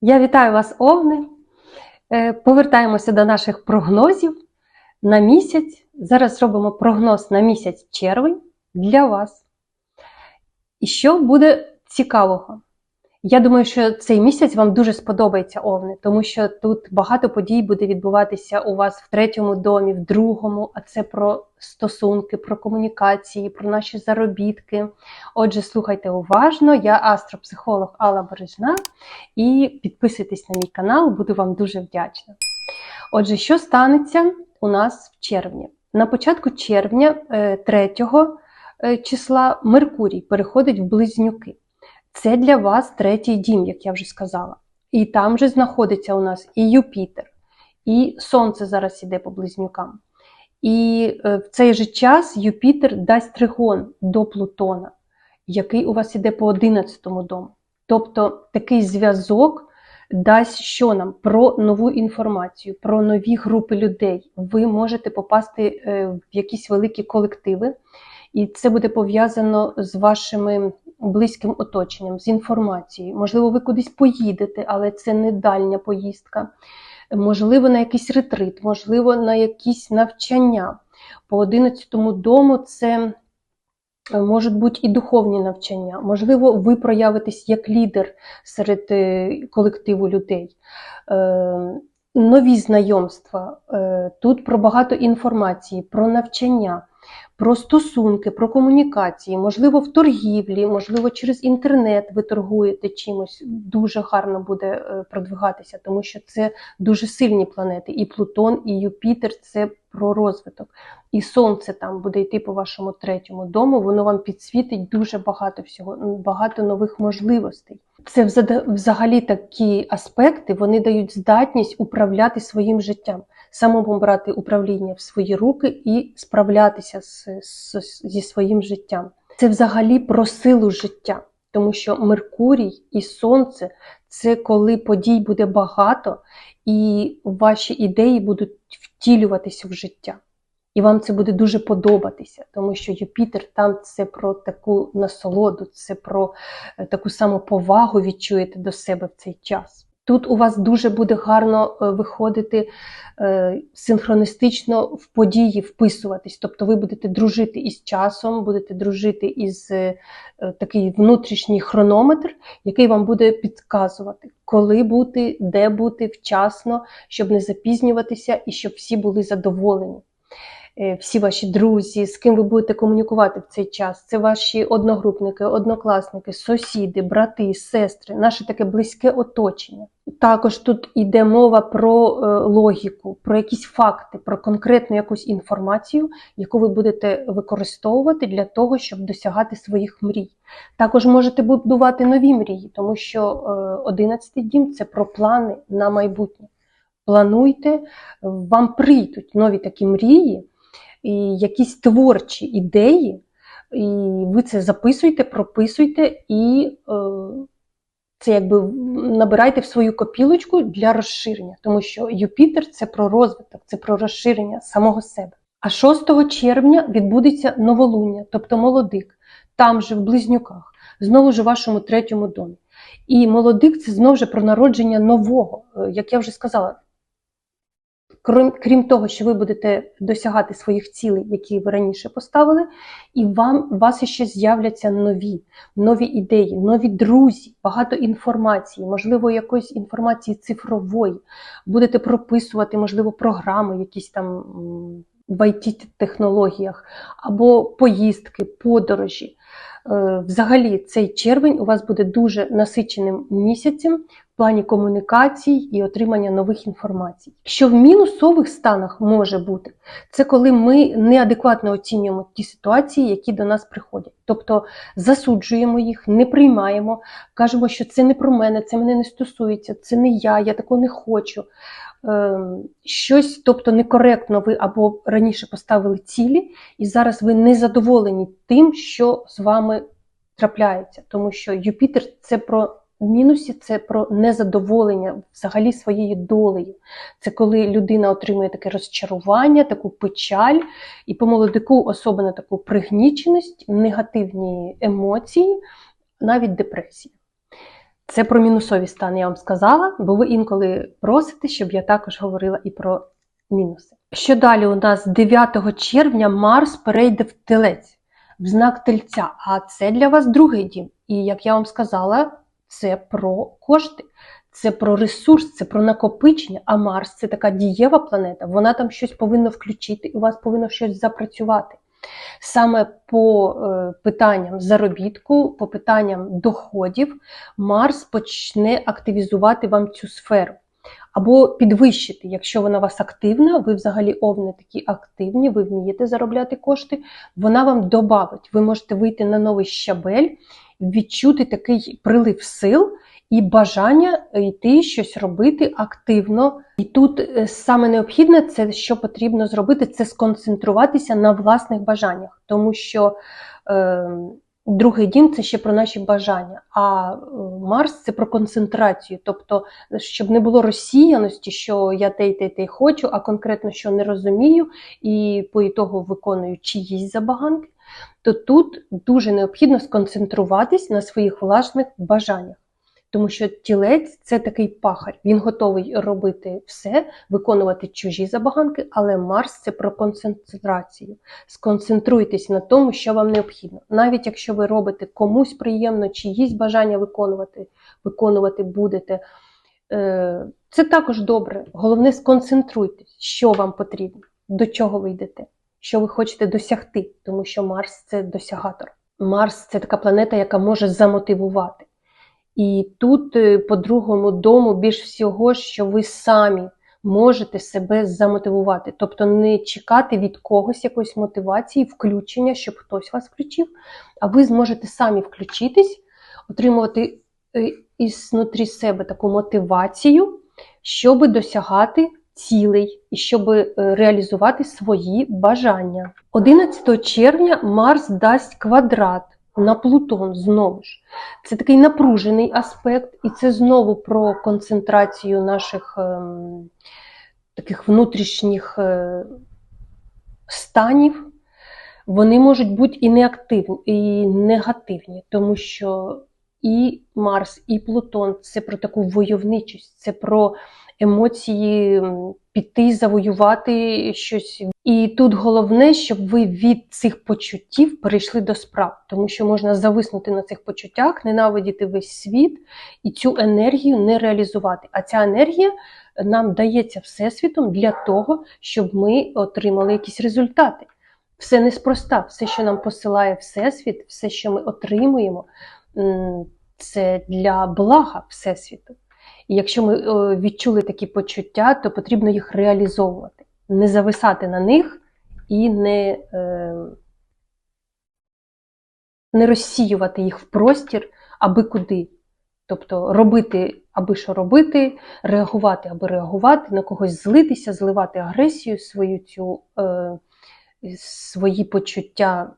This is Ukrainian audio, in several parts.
Я вітаю вас, Овни. Е, Повертаємося до наших прогнозів на місяць. Зараз робимо прогноз на місяць червень для вас. І що буде цікавого? Я думаю, що цей місяць вам дуже сподобається Овни, тому що тут багато подій буде відбуватися у вас в третьому домі, в другому, а це про стосунки, про комунікації, про наші заробітки. Отже, слухайте уважно. Я астропсихолог Алла Бережна. І підписуйтесь на мій канал, буду вам дуже вдячна. Отже, що станеться у нас в червні? На початку червня, 3 числа, Меркурій переходить в близнюки. Це для вас третій дім, як я вже сказала. І там же знаходиться у нас і Юпітер, і Сонце зараз іде по близнюкам. І е, в цей же час Юпітер дасть тригон до Плутона, який у вас іде по 11 дому. Тобто такий зв'язок дасть що нам про нову інформацію, про нові групи людей. Ви можете попасти е, в якісь великі колективи, і це буде пов'язано з вашими близьким оточенням, з інформацією. Можливо, ви кудись поїдете, але це не дальня поїздка. Можливо, на якийсь ретрит, можливо, на якісь навчання. По 11 дому це е, можуть бути і духовні навчання. Можливо, ви проявитесь як лідер серед е, колективу людей. Е, Нові знайомства. Тут про багато інформації, про навчання, про стосунки, про комунікації, можливо, в торгівлі, можливо, через інтернет ви торгуєте чимось. Дуже гарно буде е, продвигатися, тому що це дуже сильні планети. І Плутон, і Юпітер це про розвиток. І Сонце там буде йти по вашому третьому дому, воно вам підсвітить дуже багато всього, багато нових можливостей. Це взагалі такі аспекти, вони дають здатність управляти своїм життям, самому брати управління в свої руки і справлятися з, з- зі своїм життям. Це взагалі про силу життя, тому що Меркурій і Сонце це коли подій буде багато, і ваші ідеї будуть втілюватися в життя. І вам це буде дуже подобатися, тому що Юпітер там це про таку насолоду, це про е, таку саму повагу відчуєте до себе в цей час. Тут у вас дуже буде гарно е, виходити е, синхроністично в події вписуватись. Тобто ви будете дружити із часом, будете дружити із е, такий внутрішній хронометр, який вам буде підказувати, коли бути, де бути вчасно, щоб не запізнюватися і щоб всі були задоволені. Е, Всі ваші друзі, з ким ви будете комунікувати в цей час, це ваші одногрупники, однокласники, сусіди, брати, сестри, наше таке близьке оточення. Також тут йде мова про е, логіку, про якісь факти, про конкретну якусь інформацію, яку ви будете використовувати для того, щоб досягати своїх мрій. Також можете будувати нові мрії, тому що е, 11-й дім це про плани на майбутнє. Плануйте, вам прийдуть нові такі мрії, якісь творчі ідеї, і ви це записуйте, прописуйте і е, це якби набирайте в свою копілочку для розширення, тому що Юпітер це про розвиток, це про розширення самого себе. А 6 червня відбудеться новолуння, тобто молодик, там же в близнюках, знову ж у вашому третьому домі. І молодик це знову ж про народження нового, Е, як я вже сказала. Крім, крім того, що ви будете досягати своїх цілей, які ви раніше поставили, і вам у вас ще з'являться нові, нові ідеї, нові друзі, багато інформації, можливо, якоїсь інформації цифрової. Будете прописувати, можливо, програми, якісь там в IT-технологіях, або поїздки, подорожі. Е, Взагалі, цей червень у вас буде дуже насиченим місяцем плані комунікацій і отримання нових інформацій. Що в мінусових станах може бути, це коли ми неадекватно оцінюємо ті ситуації, які до нас приходять. Тобто засуджуємо їх, не приймаємо, кажемо, що це не про мене, це мене не стосується, це не я, я такого не хочу. Ем, Щось, тобто некоректно ви або раніше поставили цілі, і зараз ви не задоволені тим, що з вами трапляється, тому що Юпітер це про в мінусі, це про незадоволення взагалі своєю долею. Це коли людина отримує таке розчарування, таку печаль, і по молодику особливо таку пригніченість, негативні емоції, навіть депресія. Це про мінусові стани, я вам сказала, бо ви інколи просите, щоб я також говорила і про мінуси. Що далі у нас 9 червня Марс перейде в телець, в знак тельця, а це для вас другий дім. І як я вам сказала, це про кошти, це про ресурс, це про накопичення. А Марс це така дієва планета, вона там щось повинна включити, і у вас повинно щось запрацювати. Саме по е, питанням заробітку, по питанням доходів, Марс почне активізувати вам цю сферу. Або підвищити, якщо вона у вас активна, ви взагалі овни такі активні, ви вмієте заробляти кошти, вона вам добавить. Ви можете вийти на новий щабель, відчути такий прилив сил і бажання йти щось робити активно. І тут е, саме необхідне, це що потрібно зробити, це сконцентруватися на власних бажаннях, тому що е, другий дім це ще про наші бажання, а е, Марс це про концентрацію, тобто, щоб не було розсіяності, що я те й те, й те хочу, а конкретно що не розумію, і по ітогу виконую чиїсь забаганки, то тут дуже необхідно сконцентруватись на своїх власних бажаннях. Тому що тілець це такий пахар. Він готовий робити все, виконувати чужі забаганки, але Марс це про концентрацію. Сконцентруйтесь на тому, що вам необхідно. Навіть якщо ви робите комусь приємно, чиїсь бажання виконувати, виконувати будете. е, Це також добре. Головне, сконцентруйтесь, що вам потрібно, до чого ви йдете, що ви хочете досягти, тому що Марс це досягатор. Марс це така планета, яка може замотивувати. І тут, е, по другому дому, більш всього, що ви самі можете себе замотивувати. Тобто не чекати від когось якоїсь мотивації, включення, щоб хтось вас включив, а ви зможете самі включитись, отримувати е, ізнутрі себе таку мотивацію, щоб досягати цілей і щоб е, реалізувати свої бажання. 11 червня Марс дасть квадрат на Плутон знову ж. Це такий напружений аспект, і це знову про концентрацію наших ем, таких внутрішніх е, станів. Вони можуть бути і неактивні, і негативні, тому що і Марс, і Плутон це про таку войовничість, це про емоції піти, завоювати щось. І тут головне, щоб ви від цих почуттів перейшли до справ, тому що можна зависнути на цих почуттях, ненавидіти весь світ і цю енергію не реалізувати. А ця енергія нам дається всесвітом для того, щоб ми отримали якісь результати. Все неспроста, все, що нам посилає Всесвіт, все, що ми отримуємо, це для блага Всесвіту. І якщо ми відчули такі почуття, то потрібно їх реалізовувати, не зависати на них і не е, не розсіювати їх в простір, аби куди. Тобто робити, аби що робити, реагувати, аби реагувати, на когось злитися, зливати агресію, свою цю, е, свої почуття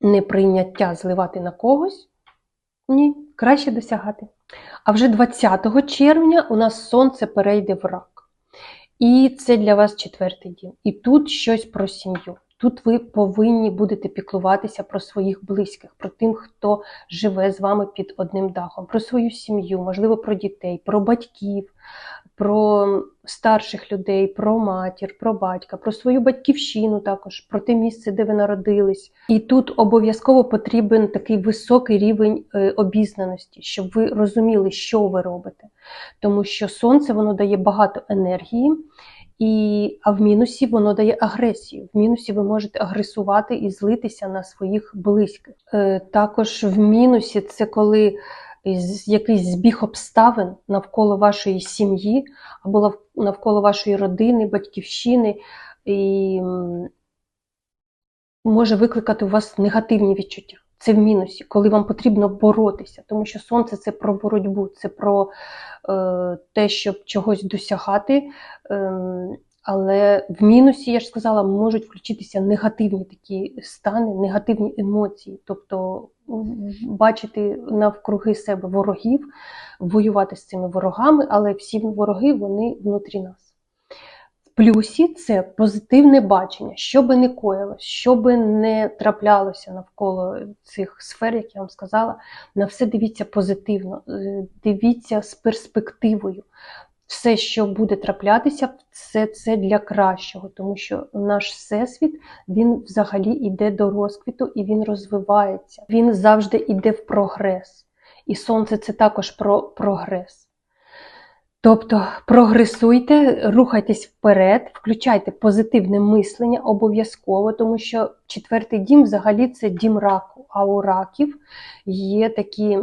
неприйняття зливати на когось. Ні, краще досягати. А вже 20 червня у нас сонце перейде в рак. І це для вас четвертий дім. І тут щось про сім'ю. Тут ви повинні будете піклуватися про своїх близьких, про тим, хто живе з вами під одним дахом, про свою сім'ю, можливо, про дітей, про батьків, про старших людей, про матір, про батька, про свою батьківщину також, про те місце, де ви народились. І тут обов'язково потрібен такий високий рівень е, обізнаності, щоб ви розуміли, що ви робите. Тому що сонце воно дає багато енергії. І, А в мінусі воно дає агресію. В мінусі ви можете агресувати і злитися на своїх близьких. Е, Також в мінусі це коли якийсь збіг обставин навколо вашої сім'ї, або навколо вашої родини, батьківщини, і може викликати у вас негативні відчуття. Це в мінусі, коли вам потрібно боротися, тому що сонце це про боротьбу, це про е, те, щоб чогось досягати. Е, але в мінусі, я ж сказала, можуть включитися негативні такі стани, негативні емоції, тобто бачити навкруги себе ворогів, воювати з цими ворогами, але всі вороги вони внутрі нас. В плюсі це позитивне бачення, що би не коїлось, що би не траплялося навколо цих сфер, як я вам сказала, на все дивіться позитивно, е, дивіться з перспективою. Все, що буде траплятися, все це для кращого, тому що наш всесвіт він взагалі йде до розквіту і він розвивається. Він завжди йде в прогрес. І сонце це також про прогрес. Тобто прогресуйте, рухайтесь вперед, включайте позитивне мислення обов'язково, тому що четвертий дім взагалі це дім раку. А у раків є такі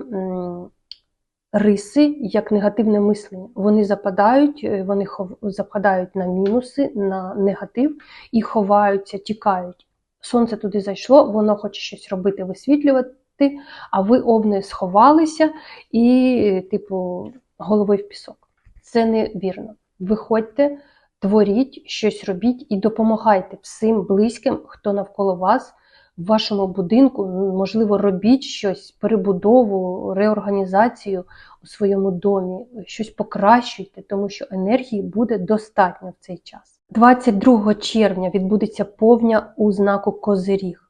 риси, як негативне мислення. Вони западають, е, вони хов- западають на мінуси, на негатив і ховаються, тікають. Сонце туди зайшло, воно хоче щось робити, висвітлювати, а ви овни сховалися і, типу, головою в пісок. Це невірно. Виходьте, творіть, щось робіть і допомагайте всім близьким, хто навколо вас, в вашому будинку. Можливо, робіть щось, перебудову, реорганізацію у своєму домі, щось покращуйте, тому що енергії буде достатньо в цей час. 22 червня відбудеться повня у знаку Козиріг.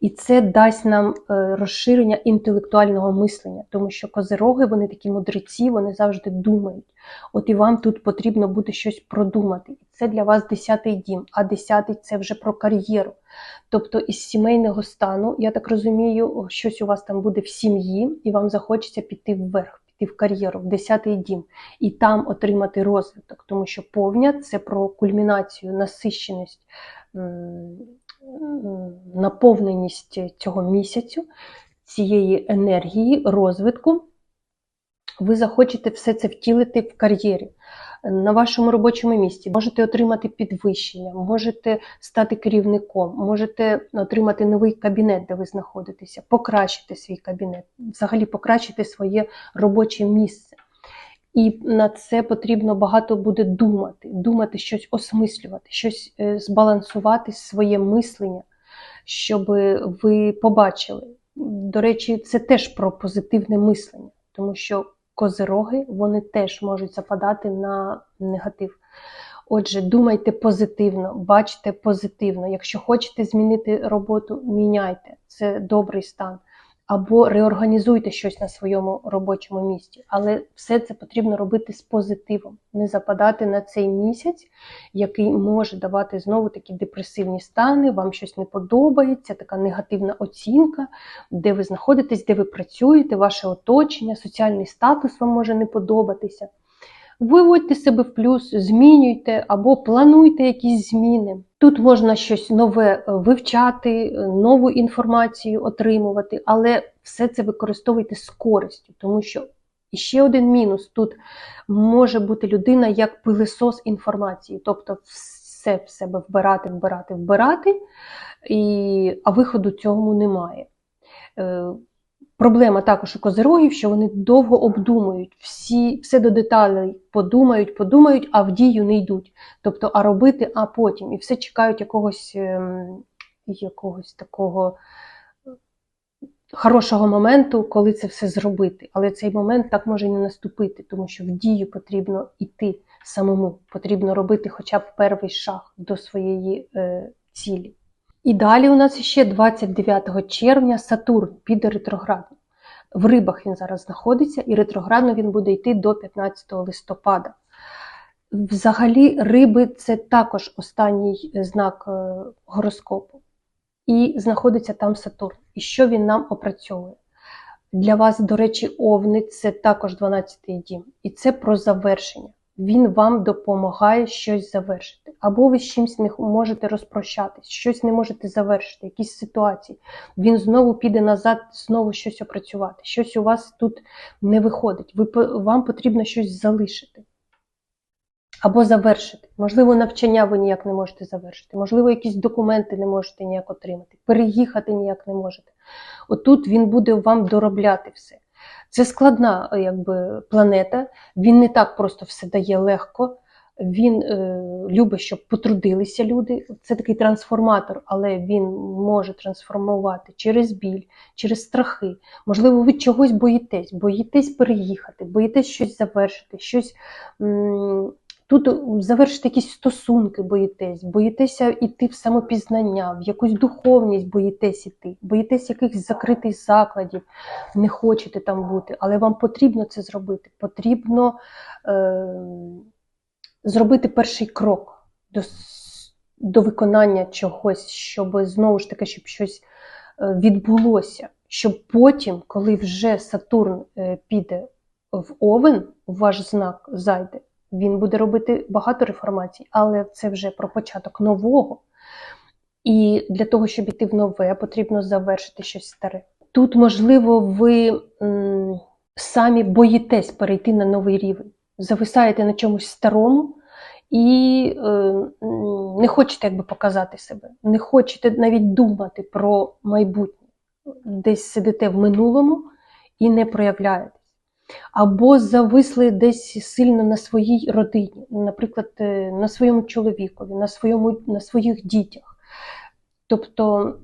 І це дасть нам е, розширення інтелектуального мислення, тому що козироги, вони такі мудреці, вони завжди думають. От і вам тут потрібно буде щось продумати. І це для вас десятий дім, а десятий це вже про кар'єру. Тобто із сімейного стану, я так розумію, щось у вас там буде в сім'ї, і вам захочеться піти вверх, піти в кар'єру, в десятий дім, і там отримати розвиток, тому що повня це про кульмінацію, насищеність. Наповненість цього місяцю, цієї енергії, розвитку, ви захочете все це втілити в кар'єрі на вашому робочому місці. Можете отримати підвищення, можете стати керівником, можете отримати новий кабінет, де ви знаходитеся, покращити свій кабінет, взагалі покращити своє робоче місце. І на це потрібно багато буде думати, думати, щось осмислювати, щось е, збалансувати своє мислення, щоб ви побачили. До речі, це теж про позитивне мислення, тому що козироги вони теж можуть западати на негатив. Отже, думайте позитивно, бачте позитивно. Якщо хочете змінити роботу, міняйте. Це добрий стан. Або реорганізуйте щось на своєму робочому місці. Але все це потрібно робити з позитивом, не западати на цей місяць, який може давати знову такі депресивні стани, вам щось не подобається, така негативна оцінка, де ви знаходитесь, де ви працюєте, ваше оточення, соціальний статус вам може не подобатися. Виводьте себе в плюс, змінюйте або плануйте якісь зміни. Тут можна щось нове е, вивчати, е, нову інформацію отримувати, але все це використовуйте з користю, тому що ще один мінус тут може бути людина як пилисос інформації, тобто все в себе вбирати, вбирати, вбирати, і, а виходу цьому немає. Е, Проблема також у козирогів, що вони довго обдумують, всі, все до деталей подумають, подумають, а в дію не йдуть. Тобто, а робити, а потім. І все чекають якогось, ем, якогось такого хорошого моменту, коли це все зробити. Але цей момент так може не наступити, тому що в дію потрібно йти самому, потрібно робити хоча б перший шаг до своєї е, цілі. І далі у нас ще 29 червня Сатурн піде ретроградно. В рибах він зараз знаходиться, і ретроградно він буде йти до 15 листопада. Взагалі, риби це також останній знак е, гороскопу. І знаходиться там Сатурн. І що він нам опрацьовує? Для вас, до речі, овни це також 12-й дім. І це про завершення. Він вам допомагає щось завершити. Або ви з чимось не можете розпрощатись, щось не можете завершити, якісь ситуації. Він знову піде назад, знову щось опрацювати. Щось у вас тут не виходить. Ви, Вам потрібно щось залишити. Або завершити. Можливо, навчання ви ніяк не можете завершити, можливо, якісь документи не можете ніяк отримати, переїхати ніяк не можете. Отут він буде вам доробляти все. Це складна якби, планета, він не так просто все дає легко. Він е, любить, щоб потрудилися люди. Це такий трансформатор, але він може трансформувати через біль, через страхи. Можливо, ви чогось боїтесь, боїтесь переїхати, боїтесь щось завершити, щось. М Тут завершити якісь стосунки боїтесь, боїтеся йти в самопізнання, в якусь духовність боїтесь іти, боїтесь якихось закритих закладів, не хочете там бути, але вам потрібно це зробити. Потрібно е, зробити перший крок до, до виконання чогось, щоб знову ж таки, щоб щось е, відбулося. Щоб потім, коли вже Сатурн е, піде в Овен, в ваш знак зайде, він буде робити багато реформацій, але це вже про початок нового. І для того, щоб іти в нове, потрібно завершити щось старе. Тут, можливо, ви м, самі боїтесь перейти на новий рівень, зависаєте на чомусь старому і е, не хочете якби показати себе, не хочете навіть думати про майбутнє. Десь сидите в минулому і не проявляєтесь. Або зависли десь сильно на своїй родині, наприклад, е, на своєму чоловікові, на, своєму, на своїх дітях. Тобто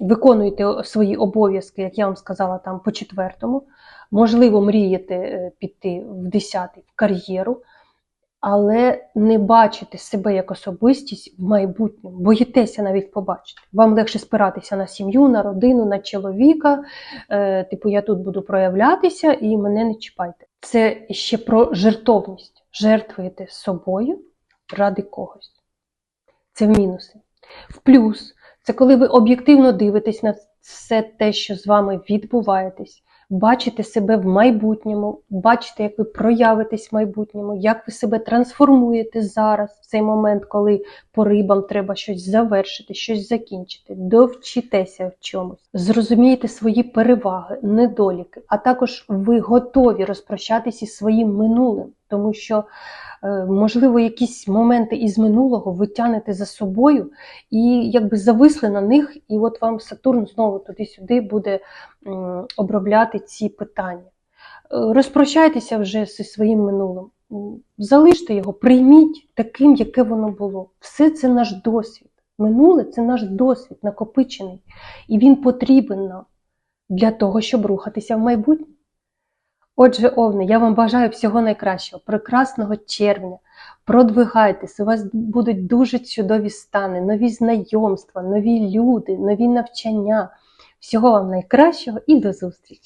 виконуєте свої обов'язки, як я вам сказала, там по четвертому. Можливо, мрієте е, піти в десятий в кар'єру, але не бачите себе як особистість в майбутньому, боїтеся навіть побачити. Вам легше спиратися на сім'ю, на родину, на чоловіка. Е, типу, я тут буду проявлятися і мене не чіпайте. Це ще про жертовність. Жертвуєте собою ради когось. Це в мінуси. В плюс це коли ви об'єктивно дивитесь на все те, що з вами відбуваєтесь, бачите себе в майбутньому, бачите, як ви проявитесь в майбутньому, як ви себе трансформуєте зараз, в цей момент, коли по рибам треба щось завершити, щось закінчити, довчитеся в чомусь, зрозумієте свої переваги, недоліки, а також ви готові розпрощатися із своїм минулим, тому що. е, Можливо, якісь моменти із минулого ви тянете за собою і якби зависли на них, і от вам Сатурн знову туди-сюди буде обробляти ці питання. Е, Розпрощайтеся вже зі своїм минулим. Залиште його, прийміть таким, яке воно було. Все це наш досвід. Минуле це наш досвід накопичений, і він потрібен нам для того, щоб рухатися в майбутнє. Отже, Овни, я вам бажаю всього найкращого, прекрасного червня. Продвигайтесь, у вас будуть дуже чудові стани, нові знайомства, нові люди, нові навчання. Всього вам найкращого і до зустрічі!